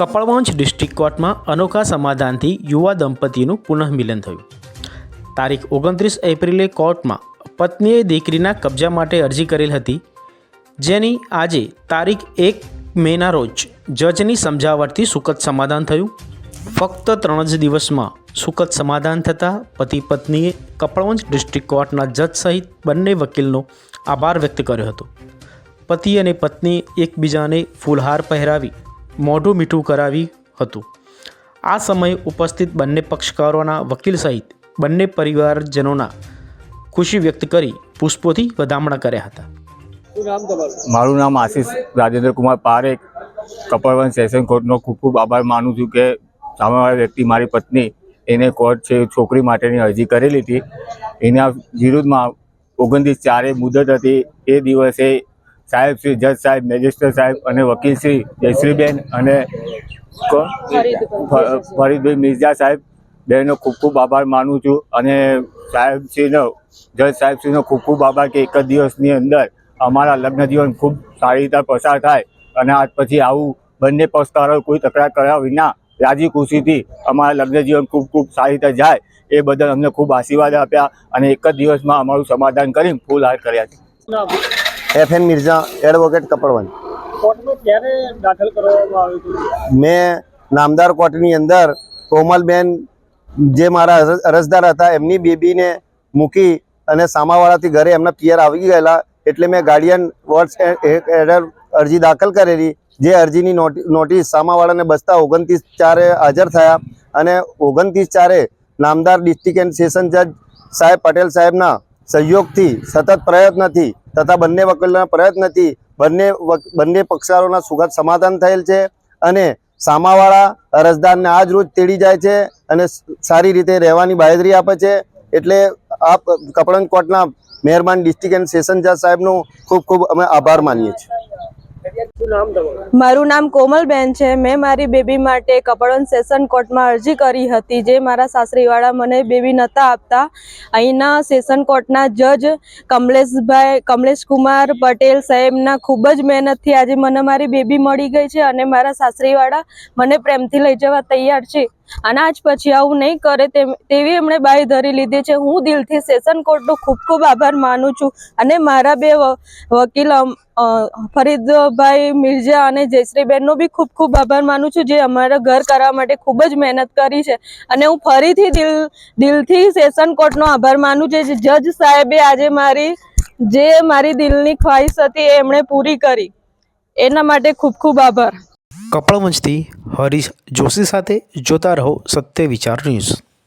Kapadvanj district કોર્ટમાં અનોખા સમાધાનથી યુવા દંપતીનું પુનઃમિલન થયું. તારીખ ઓગણત્રીસ એપ્રિલે કોર્ટમાં પત્નીએ દીકરીના કબજા માટે અરજી કરેલ હતી, જેની આજે તારીખ એક મેના રોજ જજની સમજાવટથી સુખદ સમાધાન થયું. ફક્ત ત્રણ જ દિવસમાં સુખદ સમાધાન થતાં પતિ પત્નીએ કપડવંશ ડિસ્ટ્રિક્ટ કોર્ટના જજ સહિત બંને વકીલનો આભાર વ્યક્ત કર્યો હતો. પતિ અને પત્ની એકબીજાને ફૂલહાર પહેરાવી મોઢું મીઠું કરાવી હતું. આ સમયે ઉપસ્થિત બંને પક્ષકારોના વકીલ સહિત બંને પરિવારજનોના ખુશી વ્યક્ત કરી પુષ્પોથી વધામણા કર્યા હતા. મારું નામ આશીષ રાજેન્દ્ર કુમાર પારેખ કપડવન સેશન કોર્ટનો ખૂબ ખૂબ આભાર માનું છું કે સામેવાળી વ્યક્તિ મારી પત્ની એને કોર્ટ છે છોકરી માટેની અરજી કરેલી હતી. એના વિરુદ્ધમાં ઓગણત્રીસ ચારે મુદત હતી. એ દિવસે સાહેબ શ્રી જજ સાહેબ મેજિસ્ટ્રેટ સાહેબ અને વકીલ શ્રી જયશ્રીબેન અને? ફરીદભાઈ મિર્ઝા સાહેબ. બેનો ખૂબ ખૂબ આભાર માનું છું અને સાહેબશ્રીનો જજ સાહેબશ્રીનો ખૂબ ખૂબ આભાર કે એક જ દિવસની અંદર અમારા લગ્ન જીવન ખૂબ સારી રીતે પસાર થાય અને આજ પછી આવું બંને પક્ષકારો કોઈ તકરાર કર્યા વિના રાજી ખુશીથી અમારા લગ્ન જીવન ખૂબ ખૂબ સારી રીતે જાય એ બદલ અમને ખૂબ આશીર્વાદ આપ્યા અને એક જ દિવસમાં અમારું સમાધાન કરીને ફૂલ હાર કર્યા છે. F N Mirza advocate Kapadvanj મેં નામદાર કોર્ટની અંદર કોમલબેન જે મારા અરજદાર હતા એમની બેબીને મૂકી અને સામાવાળાથી ઘરે એમના પિયર આવી ગયેલા એટલે મેં ગાર્ડિયન વર્ડ્સ એડર અરજી દાખલ કરેલી જે અરજીની નોટિ- નોટિસ સામાવાળાને બસતા ઓગણત્રીસ ચારે હાજર થયા અને ઓગણત્રીસ ચારે નામદાર ડિસ્ટ્રિક્ટ એન્ડ સેશન જજ સાહેબ પટેલ સાહેબના સહયોગથી સતત પ્રયત્નથી તથા બંને વકીલોના પ્રયત્નથી બંને બંને પક્ષકારોના સુખદ સમાધાન થયેલ છે અને સામાવાળા અરજદારને આજ રોજ તેડી જાય છે અને સારી રીતે રહેવાની બાહેધરી આપે છે. એટલે આપ કપડંગ કોર્ટના મહેરબાન ડિસ્ટ્રિક્ટ એન્ડ સેશન જજ સાહેબનો ખૂબ ખૂબ અમે આભાર માનીએ છીએ. મારું નામ કોમલબેન છે. મેં મારી બેબી માટે કપડવન સેશન કોર્ટમાં અરજી કરી હતી, જે મારા સાસરીવાળા મને બેબી નહોતા આપતા. અહીંના સેશન કોર્ટના જજ કમલેશભાઈ કમલેશ કુમાર પટેલ સાહેબના ખૂબ જ મહેનતથી આજે મને મારી બેબી મળી ગઈ છે અને મારા સાસરીવાળા મને પ્રેમથી લઈ જવા તૈયાર છે. અને આજ પછી આવું નહીં કરે તેવી એમણે બાય ધરી લીધી છે. હું દિલથી સેશન કોર્ટનો ખૂબ ખૂબ આભાર માનું છું અને મારા બે વકીલ ફરીદભાઈ મિર્ઝા અને જયશ્રીબેનનો બી ખૂબ ખૂબ આભાર માનું છું જે અમારા ઘર કરવા માટે ખૂબ જ મહેનત કરી છે. અને હું ફરીથી દિલ, દિલથી સેશન કોર્ટનો આભાર માનું છું. જે જજ સાહેબે આજે મારી, જે મારી દિલની ખ્વાહિશ હતી એ એમણે પૂરી કરી. એના માટે ખૂબ ખૂબ આભાર. કપડવંશથી હરીશ જોશી સાથે જોતા રહો સત્ય વિચાર ન્યૂઝ.